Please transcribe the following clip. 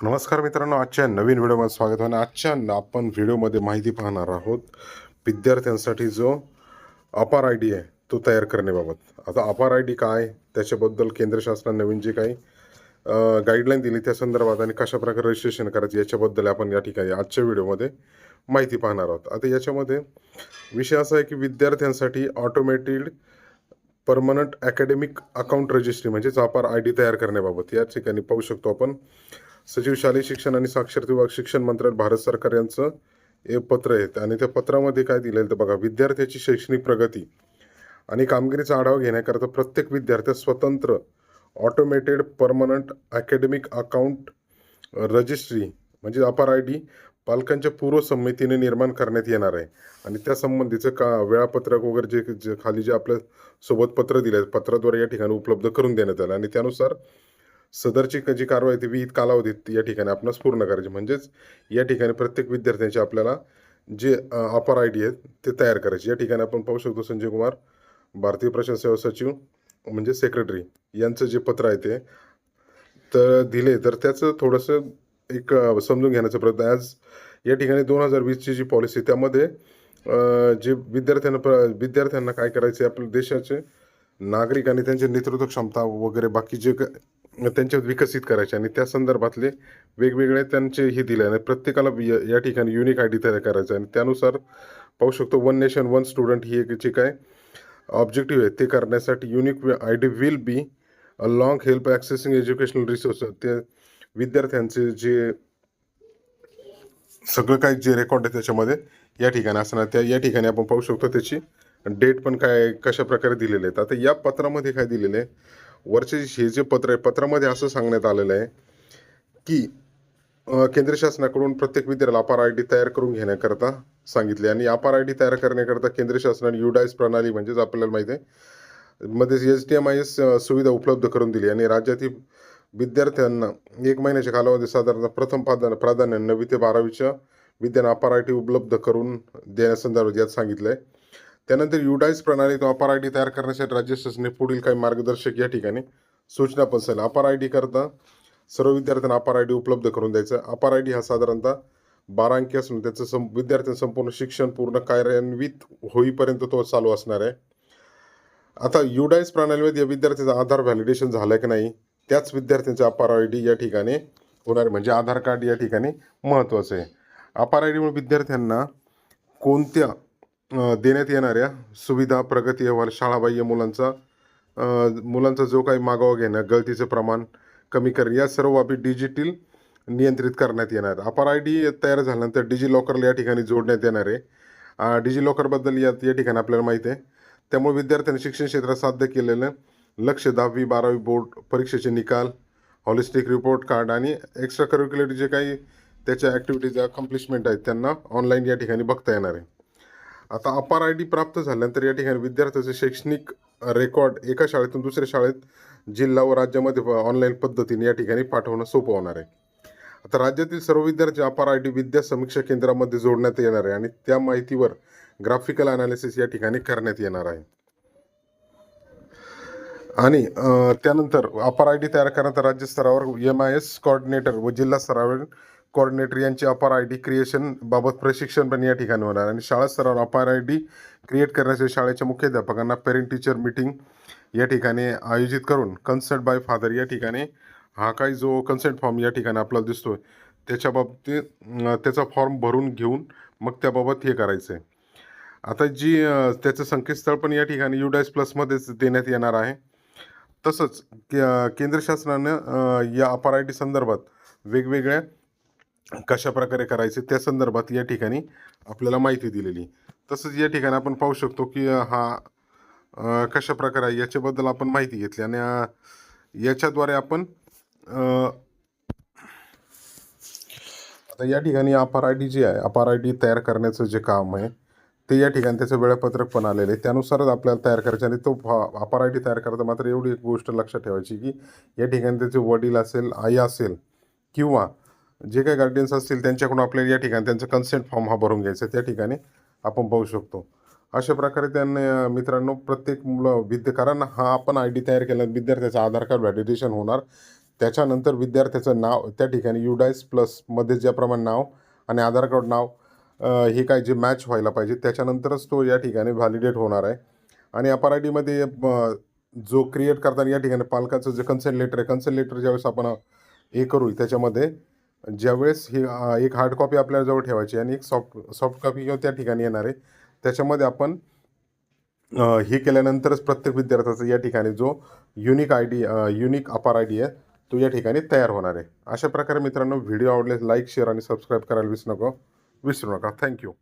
नमस्कार मित्रांनो आजच्या नवीन व्हिडिओमध्ये स्वागत आहे. आजच्या आपण व्हिडिओमध्ये माहिती पाहणार आहोत विद्यार्थ्यांसाठी जो अपार आय डी आहे तो तयार करण्याबाबत. आता अपार आय डी काय त्याच्याबद्दल केंद्र शासनाने नवीन जे काही गाईडलाईन दिली त्या संदर्भात आणि कशाप्रकारे रजिस्ट्रेशन करायचं याच्याबद्दल आपण या ठिकाणी आजच्या व्हिडिओमध्ये माहिती पाहणार आहोत. आता याच्यामध्ये विषय असा आहे की विद्यार्थ्यांसाठी automated permanent academic account registry म्हणजेच अपार आय डी तयार करण्याबाबत. या ठिकाणी पाहू शकतो आपण. सचिव शालेय शिक्षण आणि साक्षरता विभाग शिक्षण मंत्रालय भारत सरकार यांचं हे पत्र आहे. आणि त्या पत्रामध्ये काय दिलेलं तर बघा. विद्यार्थ्याची शैक्षणिक प्रगती आणि कामगिरीचा आढावा घेण्याकरता प्रत्येक विद्यार्थ्यास स्वतंत्र automated permanent academic account registry म्हणजे अपार आय डी पालकांच्या पूर्वसंमतीने निर्माण करण्यात येणार आहे. आणि त्या संबंधीचं का वेळापत्रक वगैरे जे जे खाली जे आपल्यासोबत पत्र दिले पत्राद्वारे या ठिकाणी उपलब्ध करून देण्यात आलं. आणि त्यानुसार सदरची क- जी कारवाई ती विहित कालावधीत या ठिकाणी आपणास पूर्ण करायची. म्हणजेच या ठिकाणी प्रत्येक विद्यार्थ्यांचे आपल्याला जे अपार आय डी आहेत ते तयार करायचे. या ठिकाणी आपण पाहू शकतो संजय कुमार भारतीय प्रशासन सेवा सचिव म्हणजे सेक्रेटरी यांचं जे पत्र आहे ते तर दिले. तर त्याचं थोडंसं एक समजून घेण्याचा प्रयत्न आहे. आज या ठिकाणी दोन हजार वीसची जी पॉलिसी त्यामध्ये जे विद्यार्थ्यांना प्र- विद्यार्थ्यांना काय करायचे आपल्या देशाचे नागरिक आणि त्यांची नेतृत्व क्षमता वगैरे बाकी जे त्यांच्या विकसित करायचे आणि त्या संदर्भातले वेगवेगळे त्यांचे हे दिले आणि प्रत्येकाला य- या ठिकाणी युनिक आय डी तयार करायचं. आणि त्यानुसार पाहू शकतो वन नेशन वन स्टुडंट ही एक जे काय ऑब्जेक्टिव्ह आहे ते करण्यासाठी unique I D will be a long help accessing educational resource ते विद्यार्थ्यांचे जे सगळं काही जे रेकॉर्ड आहे त्याच्यामध्ये या ठिकाणी असणार त्या या ठिकाणी आपण पाहू शकतो त्याची डेट पण काय कशा प्रकारे दिलेले आहेत. आता या पत्रामध्ये काय दिलेलं आहे? वरचे हे जे पत्र आहे पत्रामध्ये असं सांगण्यात आलेलं आहे की केंद्र शासनाकडून प्रत्येक विद्यार्थ्याला अपार आय डी तयार करून घेण्याकरता सांगितले. आणि अपार आय डी तयार करण्याकरता केंद्र शासनाने युडायस प्रणाली म्हणजेच आपल्याला माहिती आहे मध्ये H D M I S सुविधा उपलब्ध करून दिली. आणि राज्यातील विद्यार्थ्यांना एक महिन्याच्या कालावधी साधारणतः प्रथम प्राधान्य प्राधान्य नववी ते बारावीच्या विद्यार्थ्यांना अपार आय डी उपलब्ध करून देण्यासंदर्भात यात सांगितलं आहे त्यानंतर युडायस प्रणालीतून अपार आय डी तयार करण्यासाठी राज्य शासनाने पुढील काही मार्गदर्शक या ठिकाणी सूचना पण अपार आय डी करता सर्व विद्यार्थ्यांना अपार आय डी उपलब्ध करून द्यायचं. अपार आय डी हा साधारणतः बारा अंकी असून त्याचं सं विद्यार्थ्यांचं संपूर्ण शिक्षण पूर्ण कार्यान्वित होईपर्यंत तो चालू असणार आहे. आता युडाईज प्रणालीमध्ये या विद्यार्थ्याचा आधार व्हॅलिडेशन झालं की नाही त्याच विद्यार्थ्यांचे अपार आय डी या ठिकाणी होणार म्हणजे आधार कार्ड या ठिकाणी महत्त्वाचं आहे. अपार आय डीमुळे विद्यार्थ्यांना कोणत्या देण्यात येणाऱ्या सुविधा प्रगती अहवाल शाळाबाह्य मुलांचा मुलांचा जो काही मागोवा घेणं गळतीचं प्रमाण कमी करणे या सर्व बाबी डिजिटल नियंत्रित करण्यात येणार. अपार आय डी तयार झाल्यानंतर डिजी लॉकरला या ठिकाणी जोडण्यात येणार आहे. डिजी लॉकरबद्दल या या ठिकाणी आपल्याला माहिती आहे. त्यामुळे विद्यार्थ्यांनी शिक्षण क्षेत्रात साध्य केलेलं लक्ष दहावी बारावी बोर्ड परीक्षेचे निकाल हॉलिस्टिक रिपोर्ट कार्ड आणि एक्स्ट्रा करिक्युलर जे काही त्याच्या ॲक्टिव्हिटीज अकम्प्लिशमेंट आहेत त्यांना ऑनलाईन या ठिकाणी बघता येणार आहे. आता अपार आय डी प्राप्त झाल्यानंतर या ठिकाणी विद्यार्थ्याचे शैक्षणिक रेकॉर्ड एका शाळेतून दुसऱ्या शाळेत जिल्हा व राज्यामध्ये ऑनलाईन पद्धतीने या ठिकाणी पाठवणं सोपं होणार आहे. आता राज्यातील सर्व विद्यार्थी अपार आय डी विद्या समीक्षा केंद्रामध्ये जोडण्यात येणार आहे आणि त्या माहितीवर ग्राफिकल अनालिसिस या ठिकाणी करण्यात येणार आहे. आणि त्यानंतर अपार आय डी तयार करण्यात राज्य स्तरावर एम आय एस कॉर्डिनेटर व जिल्हा स्तरावर कॉर्डिनेटर यांची अपार आय डी क्रिएशन बाबत प्रशिक्षण पण या ठिकाणी होणार. आणि शाळा स्तरावर अपार आय डी क्रिएट करण्यासाठी शाळेच्या मुख्याध्यापकांना पेरेंट टीचर मीटिंग या ठिकाणी आयोजित करून कन्सर्ट बाय फादर या ठिकाणी हा काही जो कन्सेंट फॉर्म या ठिकाणी आपल्याला दिसतो आहे त्याच्या बाबतीत त्याचा फॉर्म भरून घेऊन मग त्याबाबत हे करायचं आहे आता जी त्याचं संकेतस्थळ पण या ठिकाणी युडायस प्लसमध्येच देण्यात येणार आहे. तसंच के- केंद्र शासनानं या अपार आय डी संदर्भात वेगवेगळ्या कशा प्रकारे करायचे त्या संदर्भात या ठिकाणी आपल्याला माहिती दिलेली. तसंच या ठिकाणी आपण पाहू शकतो की हा कशा प्रकारे आहे याच्याबद्दल आपण माहिती घेतली आणि याच्याद्वारे आपण आता या ठिकाणी अपार आय डी जी आहे अपार आय डी तयार करण्याचं जे काम आहे ते या ठिकाणी त्याचं वेळापत्रक पण आलेलं आहे. त्यानुसारच आपल्याला तयार करायचं आणि तो अपार आय डी तयार करता मात्र एवढी एक गोष्ट लक्षात ठेवायची की या ठिकाणी त्याचे वडील असेल आई असेल किंवा जे काही गार्डियन्स असतील त्यांच्याकडून आपल्याला या ठिकाणी त्यांचा कन्सेंट फॉर्म हा भरून घ्यायचा त्या ठिकाणी आपण पाहू शकतो. अशा प्रकारे त्यांना मित्रांनो प्रत्येक मुलं विद्यकारण हा आपण आय डी तयार केला. विद्यार्थ्याचं आधार कार्ड व्हॅलिडेशन होणार. त्याच्यानंतर विद्यार्थ्याचं नाव त्या ठिकाणी युडायस प्लसमध्ये ज्याप्रमाणे नाव आणि आधार कार्ड नाव हे काय जे मॅच व्हायला पाहिजे त्याच्यानंतरच तो या ठिकाणी व्हॅलिडेट होणार आहे. आणि अपार आय डीमध्ये जो क्रिएट करताना या ठिकाणी पालकाचं जे कन्सेंट लेटर आहे कन्सेंट लेटर ज्यावेळेस आपण हे करू त्याच्यामध्ये ज्यावेळेस ही एक हार्ड कॉपी आपल्याजवळ ठेवायची आणि एक सॉफ्ट सॉफ्ट कॉपी त्या ठिकाणी येणार आहे त्याच्यामध्ये आपण हे केल्यानंतरच प्रत्येक विद्यार्थ्याचा या ठिकाणी जो unique I D unique APAAR I D आहे तो या ठिकाणी तयार होणार आहे. अशा प्रकारे मित्रांनो व्हिडिओ आवडल्यास लाईक शेअर आणि सबस्क्राईब करायला विसरू नका विसरू नका. थँक्यू